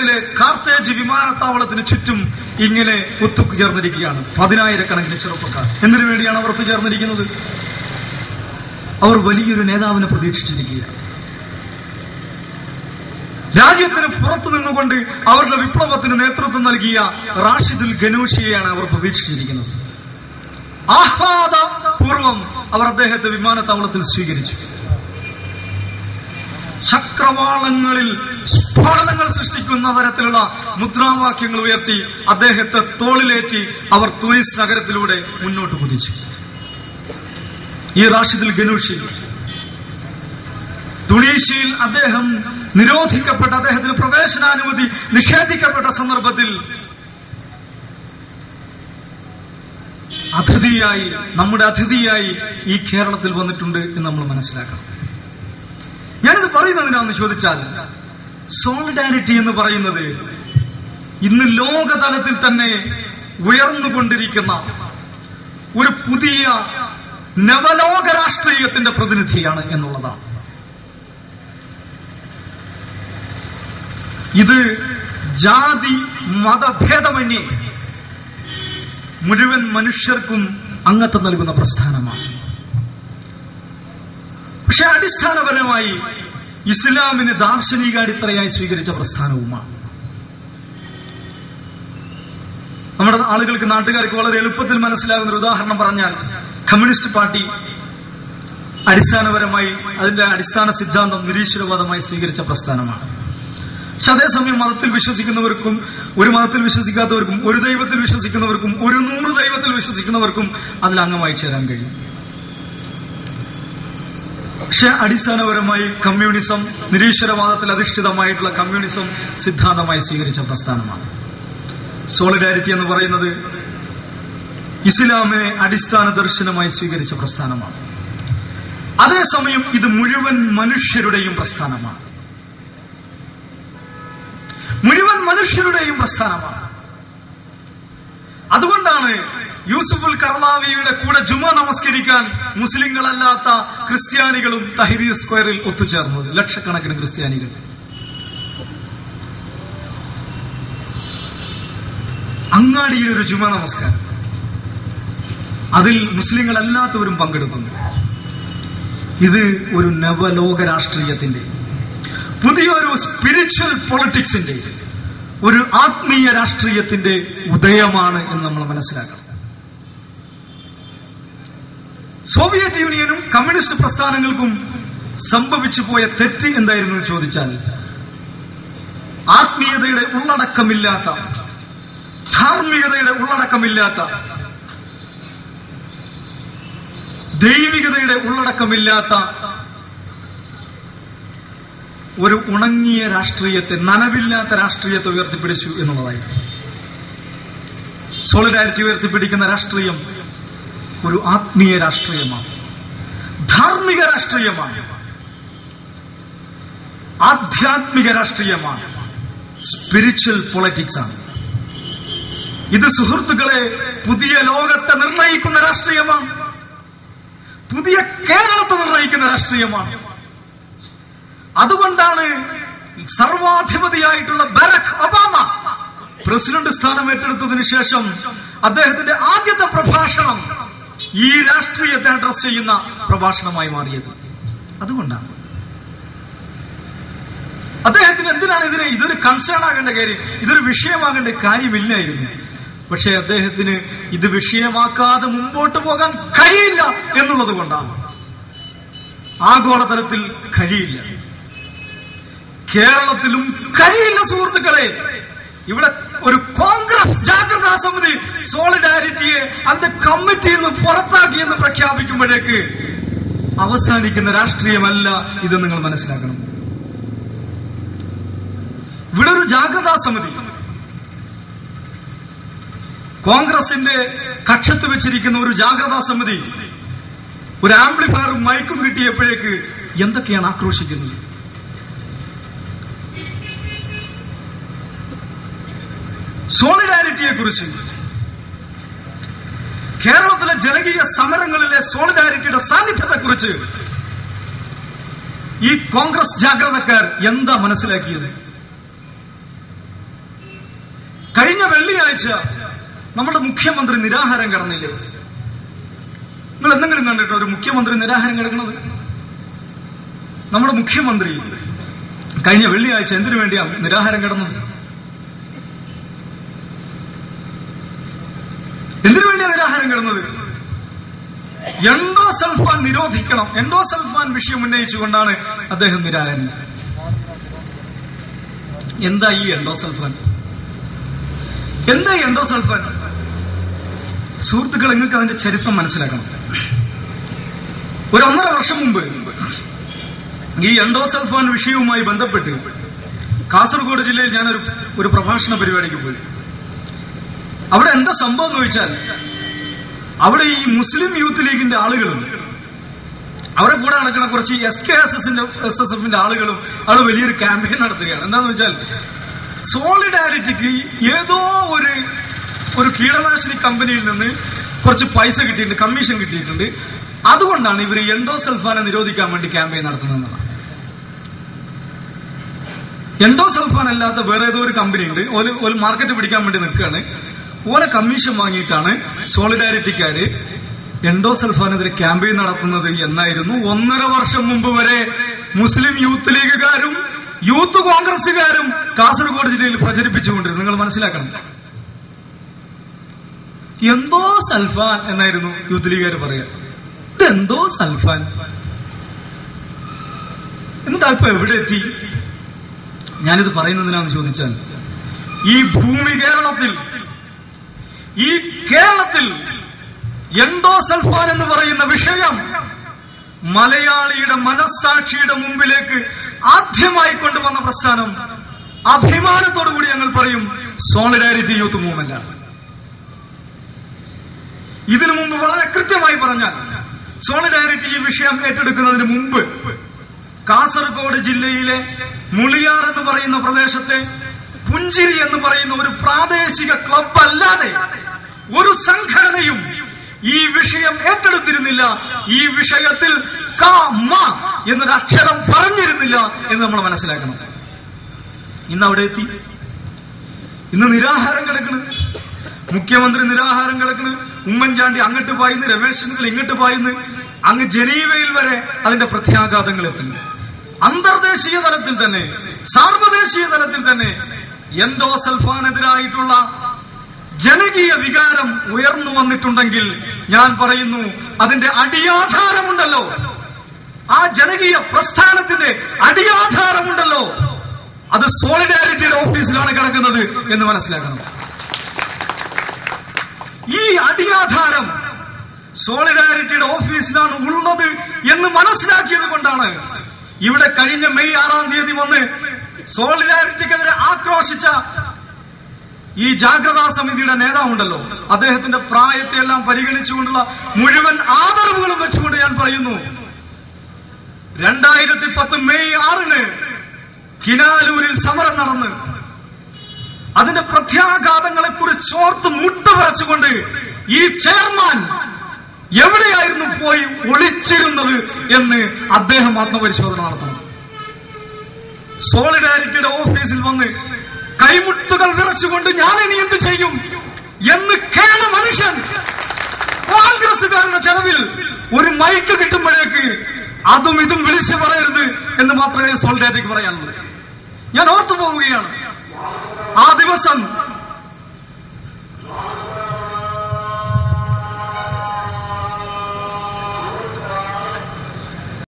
നഗരത്തിലെ കാർത്തേജ് വിമാനത്താവളത്തിന് ചുറ്റും ഇങ്ങനെ ഒത്തുക്ക് ചേർന്നിരിക്കുകയാണ്. പതിനായിരക്കണക്കിന് ചെറുപ്പക്കാർ. എന്തിനു വേണ്ടിയാണ് അവർ ഒത്തുചേർന്നിരിക്കുന്നത് അവർ വലിയൊരു നേതാവിനെ പ്രതീക്ഷിച്ചിരിക്കുകയാണ്. രാജ്യത്തിന് പുറത്തു നിന്നുകൊണ്ട് അവരുടെ വിപ്ലവത്തിന് നേതൃത്വം നൽകിയ റാഷിദുൽ ഗനൂഷിയെയാണ് അവർ പ്രതീക്ഷിച്ചിരിക്കുന്നത്. ആഹ്ലാദപൂർവം അവർ അദ്ദേഹത്തെ വിമാനത്താവളത്തിൽ സ്വീകരിച്ചു. ചക്രവാളങ്ങളിൽ സ്ഫോടനങ്ങൾ സൃഷ്ടിക്കുന്ന തരത്തിലുള്ള മുദ്രാവാക്യങ്ങൾ ഉയർത്തി അദ്ദേഹത്തെ തോളിലേറ്റി അവർ തുനിസ് നഗരത്തിലൂടെ മുന്നോട്ട് കുതിച്ചു. ഈ റാഷിദിൽ ഗനൂഷി. തുണീഷ്യയിൽ അദ്ദേഹം നിരോധിക്കപ്പെട്ട അദ്ദേഹത്തിന് പ്രവേശനാനുമതി നിഷേധിക്കപ്പെട്ട സന്ദർഭത്തിൽ അതിഥിയായി നമ്മുടെ അതിഥിയായി ഈ കേരളത്തിൽ വന്നിട്ടുണ്ട് എന്ന് നമ്മൾ മനസ്സിലാക്കണം. ഞാനിത് പറയുന്നതിനാന്ന് ചോദിച്ചാൽ സോളിഡാരിറ്റി എന്ന് പറയുന്നത് ഇന്ന് ലോകതലത്തിൽ തന്നെ ഉയർന്നുകൊണ്ടിരിക്കുന്ന ഒരു പുതിയ നവലോക രാഷ്ട്രീയത്തിന്റെ പ്രതിനിധിയാണ് എന്നുള്ളതാണ്. ഇത് ജാതി മതഭേദമന്യേ മുഴുവൻ മനുഷ്യർക്കും അംഗത്വം നൽകുന്ന പ്രസ്ഥാനമാണ്. പക്ഷെ അടിസ്ഥാനപരമായി ഇസ്ലാമിന് ദാർശനിക അടിത്തറയായി സ്വീകരിച്ച പ്രസ്ഥാനവുമാണ്. നമ്മുടെ ആളുകൾക്ക് നാട്ടുകാർക്ക് വളരെ എളുപ്പത്തിൽ മനസ്സിലാകുന്ന ഒരു ഉദാഹരണം പറഞ്ഞാൽ കമ്മ്യൂണിസ്റ്റ് പാർട്ടി അടിസ്ഥാനപരമായി അതിന്റെ അടിസ്ഥാന സിദ്ധാന്തം നിരീശ്വരവാദമായി സ്വീകരിച്ച പ്രസ്ഥാനമാണ്. പക്ഷെ അതേസമയം മതത്തിൽ വിശ്വസിക്കുന്നവർക്കും ഒരു മതത്തിൽ വിശ്വസിക്കാത്തവർക്കും ഒരു ദൈവത്തിൽ വിശ്വസിക്കുന്നവർക്കും ഒരു നൂറ് ദൈവത്തിൽ വിശ്വസിക്കുന്നവർക്കും അതിൽ അംഗമായി ചേരാൻ കഴിയും. പക്ഷെ അടിസ്ഥാനപരമായി കമ്മ്യൂണിസം നിരീശ്വരവാദത്തിൽ അധിഷ്ഠിതമായിട്ടുള്ള കമ്മ്യൂണിസം സിദ്ധാന്തമായി സ്വീകരിച്ച പ്രസ്ഥാനമാണ്. സോളിഡാരിറ്റി എന്ന് പറയുന്നത് ഇസ്ലാമിനെ അടിസ്ഥാന ദർശനമായി സ്വീകരിച്ച പ്രസ്ഥാനമാണ്. അതേസമയം ഇത് മുഴുവൻ മനുഷ്യരുടെയും പ്രസ്ഥാനമാണ്. മുഴുവൻ മനുഷ്യരുടെയും പ്രസ്ഥാനമാണ്. യൂസുഫുൽ കർണാവിയുടെ കൂടെ ജുമ നമസ്കരിക്കാൻ മുസ്ലിങ്ങളല്ലാത്ത ക്രിസ്ത്യാനികളും തഹരീർ സ്ക്വയറിൽ ഒത്തുചേർന്നത് ലക്ഷക്കണക്കിന് ക്രിസ്ത്യാനികൾ. അങ്ങാടിയിൽ ഒരു ജുമ നമസ്കാരം. അതിൽ മുസ്ലിങ്ങളല്ലാത്തവരും പങ്കെടുക്കുന്നു ഇത് ഒരു നവലോക രാഷ്ട്രീയത്തിന്റെ പുതിയൊരു സ്പിരിച്വൽ പൊളിറ്റിക്സിന്റെ ഒരു ആത്മീയ രാഷ്ട്രീയത്തിന്റെ ഉദയമാണ് എന്ന് നമ്മൾ മനസ്സിലാക്കണം. സോവിയറ്റ് യൂണിയനും കമ്മ്യൂണിസ്റ്റ് പ്രസ്ഥാനങ്ങൾക്കും സംഭവിച്ചു പോയ തെറ്റ് എന്തായിരുന്നു ചോദിച്ചാൽ ആത്മീയതയുടെ ഉള്ളടക്കമില്ലാത്ത ധാർമ്മികതയുടെ ഉള്ളടക്കമില്ലാത്ത ദൈവികതയുടെ ഉള്ളടക്കമില്ലാത്ത ഒരു ഉണങ്ങിയ രാഷ്ട്രീയത്തെ നനവില്ലാത്ത രാഷ്ട്രീയത്തെ ഉയർത്തിപ്പിടിച്ചു എന്നുള്ളതായിരുന്നു. സോളിഡാരിറ്റി ഉയർത്തിപ്പിടിക്കുന്ന രാഷ്ട്രീയം ഒരു ആത്മീയ രാഷ്ട്രീയമാണ്. ധാർമ്മിക രാഷ്ട്രീയമാണ്. ആധ്യാത്മിക രാഷ്ട്രീയമാണ്. സ്പിരിച്വൽ പൊളിറ്റിക്സ് ആണ്. ഇത് സുഹൃത്തുക്കളെ പുതിയ ലോകത്തെ നിർണയിക്കുന്ന രാഷ്ട്രീയമാണ്. പുതിയ കേരളത്തെ നിർണയിക്കുന്ന രാഷ്ട്രീയമാണ്. അതുകൊണ്ടാണ് സർവാധിപതിയായിട്ടുള്ള ബരക് ഒബാമ പ്രസിഡന്റ് സ്ഥാനം ഏറ്റെടുത്തതിനു ശേഷം അദ്ദേഹത്തിന്റെ ആദ്യത്തെ പ്രഭാഷണം ഈ രാഷ്ട്രീയത്തെ അഡ്രസ് ചെയ്യുന്ന പ്രഭാഷണമായി മാറിയത്. അതുകൊണ്ടാണ്. അദ്ദേഹത്തിന് എന്തിനാണ് ഇതിനെ ഇതൊരു കൺസേൺ ആകേണ്ട കാര്യം? ഇതൊരു വിഷയമാകേണ്ട കാര്യമില്ലായിരുന്നു. പക്ഷെ അദ്ദേഹത്തിന് ഇത് വിഷയമാക്കാതെ മുമ്പോട്ട് പോകാൻ കഴിയില്ല എന്നുള്ളത് കൊണ്ടാണ്. ആഗോളതലത്തിൽ കഴിയില്ല. കേരളത്തിലും കഴിയില്ല സുഹൃത്തുക്കളെ. ഇവിടെ ഒരു കോൺഗ്രസ് ജാഗ്രതാ സോളിഡാരിറ്റിയെ അതിന്റെ കമ്മിറ്റിയിൽ നിന്ന് പുറത്താക്കിയെന്ന് പ്രഖ്യാപിക്കുമ്പോഴേക്ക് അവസാനിക്കുന്ന രാഷ്ട്രീയമല്ല ഇത് നിങ്ങൾ മനസ്സിലാക്കണം. ഇവിടെ ഒരു ജാഗ്രതാ സമിതി. കോൺഗ്രസിന്റെ കക്ഷത്ത് വെച്ചിരിക്കുന്ന ഒരു ജാഗ്രതാ സമിതി ഒരു ആംപ്ലിഫയറും മൈക്കും കിട്ടിയപ്പോഴേക്ക് എന്തൊക്കെയാണ് ആക്രോശിക്കുന്നത്? സോളിഡാരിറ്റിയെ കുറിച്ച് കേരളത്തിലെ ജനകീയ സമരങ്ങളിലെ സോളിഡാരിറ്റിയുടെ സാന്നിധ്യത്തെ കുറിച്ച് ഈ കോൺഗ്രസ് ജാഗ്രതക്കാർ എന്താ മനസ്സിലാക്കിയത്? കഴിഞ്ഞ വെള്ളിയാഴ്ച നമ്മുടെ മുഖ്യമന്ത്രി നിരാഹാരം കിടന്നില്ലേ? നിങ്ങൾ എന്തെങ്കിലും കണ്ടിട്ടോ ഒരു മുഖ്യമന്ത്രി നിരാഹാരം കിടക്കുന്നത്? നമ്മുടെ മുഖ്യമന്ത്രി കഴിഞ്ഞ വെള്ളിയാഴ്ച എന്തിനു വേണ്ടിയാണ് നിരാഹാരം കിടന്നത് എന്തിനു വേണ്ടിയാണ് കിടന്നത്? കിടന്നത് എൻഡോസൾഫാൻ നിരോധിക്കണം. എൻഡോസൾഫാൻ വിഷയം ഉന്നയിച്ചുകൊണ്ടാണ് അദ്ദേഹം നിരാകരണം എന്താ ഈ എൻഡോസൾഫാൻ? എന്താ ഈ എൻഡോസൾഫാൻ? സുഹൃത്തുക്കൾ നിങ്ങൾക്ക് അതിന്റെ ചരിത്രം മനസ്സിലാക്കണം. ഒരു ഒന്നര വർഷം മുമ്പ് ഈ എൻഡോസൾഫാൻ വിഷയവുമായി ബന്ധപ്പെട്ട് കാസർഗോഡ് ജില്ലയിൽ ഞാനൊരു ഒരു പ്രഭാഷണ പരിപാടിക്ക് പോയി. അവിടെ എന്താ സംഭവം എന്ന് ചോദിച്ചാൽ അവിടെ ഈ മുസ്ലിം യൂത്ത് ലീഗിന്റെ ആളുകളും അവരെ കൂടെ നടക്കുന്ന കുറച്ച് എസ് കെ എസ് എസിന്റെ എസ് എസ് എഫിന്റെ ആളുകളും അവിടെ വലിയൊരു ക്യാമ്പയിൻ നടത്തുകയാണ്. എന്താന്ന് വെച്ചാൽ സോളിഡാരിറ്റിക്ക് ഏതോ ഒരു ഒരു കീടനാശിനി കമ്പനിയിൽ നിന്ന് കുറച്ച് പൈസ കിട്ടിയിട്ടുണ്ട് കമ്മീഷൻ കിട്ടിയിട്ടുണ്ട്. അതുകൊണ്ടാണ് ഇവർ എൻഡോസൾഫാനെ നിരോധിക്കാൻ വേണ്ടി ക്യാമ്പയിൻ നടത്തുന്നതെന്നാണ് എൻഡോസൾഫാൻ അല്ലാത്ത വേറെ ഏതോ ഒരു കമ്പനി ഉണ്ട്. ഒരു മാർക്കറ്റ് പിടിക്കാൻ വേണ്ടി നിൽക്കുകയാണ്. ഓലെ കമ്മീഷൻ വാങ്ങിയിട്ടാണ് സോളിഡാരിറ്റിക്കാര് എൻഡോസൽഫാനെതിരെ ക്യാമ്പയിൻ നടത്തുന്നത് എന്നായിരുന്നു. ഒന്നര വർഷം മുമ്പ് വരെ മുസ്ലിം യൂത്ത് ലീഗുകാരും യൂത്ത് കോൺഗ്രസുകാരും കാസർഗോഡ് ജില്ലയിൽ പ്രചരിപ്പിച്ചുകൊണ്ടിരുന്നു. നിങ്ങൾ മനസ്സിലാക്കണം. എന്തോ സൽഫാൻ എന്നായിരുന്നു യൂത്ത് ലീഗുകാർ പറയാ. ഇതെന്തോ സൽഫാൻ? എന്നിട്ട് ഇപ്പൊ എവിടെ എത്തി? ഞാനിത് പറയുന്നതിനാന്ന് ചോദിച്ചാൽ ഈ ഭൂമി കേരളത്തിൽ ഈ കേരളത്തിൽ എൻഡോസൾഫാൻ എന്ന് പറയുന്ന വിഷയം മലയാളിയുടെ മനസ്സാക്ഷിയുടെ മുമ്പിലേക്ക് ആദ്യമായി കൊണ്ടുവന്ന പ്രസ്ഥാനം അഭിമാനത്തോടു കൂടി ഞങ്ങൾ പറയും സോളിഡാരിറ്റി യൂത്ത് മൂവ്മെന്റ് ആണ്. ഇതിനു മുമ്പ് വളരെ കൃത്യമായി പറഞ്ഞാൽ സോളിഡാരിറ്റി ഈ വിഷയം ഏറ്റെടുക്കുന്നതിന് മുമ്പ് കാസർഗോഡ് ജില്ലയിലെ മുളിയാർ എന്ന് പറയുന്ന പ്രദേശത്തെ പുഞ്ചിരി എന്ന് പറയുന്ന ഒരു പ്രാദേശിക ക്ലബ് അല്ലാതെ ഒരു സംഘടനയും ഈ വിഷയം ഏറ്റെടുത്തിരുന്നില്ല. ഈ വിഷയത്തിൽ മ എന്നൊരു അക്ഷരം പറഞ്ഞിരുന്നില്ല എന്ന് നമ്മൾ മനസ്സിലാക്കണം. ഇന്ന് അവിടെ എത്തി. ഇന്ന് നിരാഹാരം കിടക്കണ്. മുഖ്യമന്ത്രി നിരാഹാരം കിടക്കണ്. ഉമ്മൻചാണ്ടി അങ്ങോട്ട് പായുന്നു രമേശ് ചെന്നിത്തല ഇങ്ങോട്ട് പായുന്നു. അങ്ങ് ജനീവയിൽ വരെ അതിന്റെ പ്രത്യാഘാതങ്ങൾ എത്തുന്നു അന്തർദേശീയ തലത്തിൽ തന്നെ സാർവദേശീയ തലത്തിൽ തന്നെ എൻഡോസൽഫാനെതിരായിട്ടുള്ള ജനകീയ വികാരം ഉയർന്നു വന്നിട്ടുണ്ടെങ്കിൽ ഞാൻ പറയുന്നു അതിന്റെ അടിയാധാരമുണ്ടല്ലോ. ആ ജനകീയ പ്രസ്ഥാനത്തിന്റെ അടിയാധാരമുണ്ടല്ലോ. അത് സോളിഡാരിറ്റിയുടെ ഓഫീസിലാണ് കിടക്കുന്നത് എന്ന് മനസ്സിലാക്കണം. ഈ അടിയാധാരം സോളിഡാരിറ്റിയുടെ ഓഫീസിലാണ് ഉള്ളത് എന്ന് മനസ്സിലാക്കിയത് കൊണ്ടാണ് ഇവിടെ കഴിഞ്ഞ മെയ് ആറാം തീയതി വന്ന് സോളിഡാരിറ്റിക്കെതിരെ ആക്രോശിച്ച ഈ ജാഗ്രതാ സമിതിയുടെ നേതാവുണ്ടല്ലോ. അദ്ദേഹത്തിന്റെ പ്രായത്തെ എല്ലാം പരിഗണിച്ചുകൊണ്ടുള്ള മുഴുവൻ ആദരവുകളും വെച്ചുകൊണ്ട് ഞാൻ പറയുന്നു. രണ്ടായിരത്തി പത്ത് മെയ് ആറിന് കിനാലൂരിൽ സമരം നടന്ന് അതിന്റെ പ്രത്യാഘാതങ്ങളെ കുറിച്ച് ഓർത്ത് മുട്ടുപറച്ചുകൊണ്ട് ഈ ചെയർമാൻ എവിടെയായിരുന്നു പോയി ഒളിച്ചിരുന്നത് എന്ന് അദ്ദേഹം ആത്മപരിശോധന നടത്തുന്നു. സോളിഡാരിറ്റിയുടെ ഓഫീസിൽ വന്ന് കൈമുട്ടുകൾ വിറച്ചുകൊണ്ട് ഞാൻ ഇനി എന്ത് ചെയ്യും എന്ന് കേണ മനുഷ്യൻ കോൺഗ്രസുകാരുടെ ചെലവിൽ ഒരു മൈക്ക് കിട്ടുമ്പോഴേക്ക് അതും ഇതും വിളിച്ചു പറയരുത് എന്ന് മാത്രമേ സോൾഡേറ്റയ്ക്ക് പറയാനുള്ളൂ. ഞാൻ ഓർത്തു പോവുകയാണ് ആ ദിവസം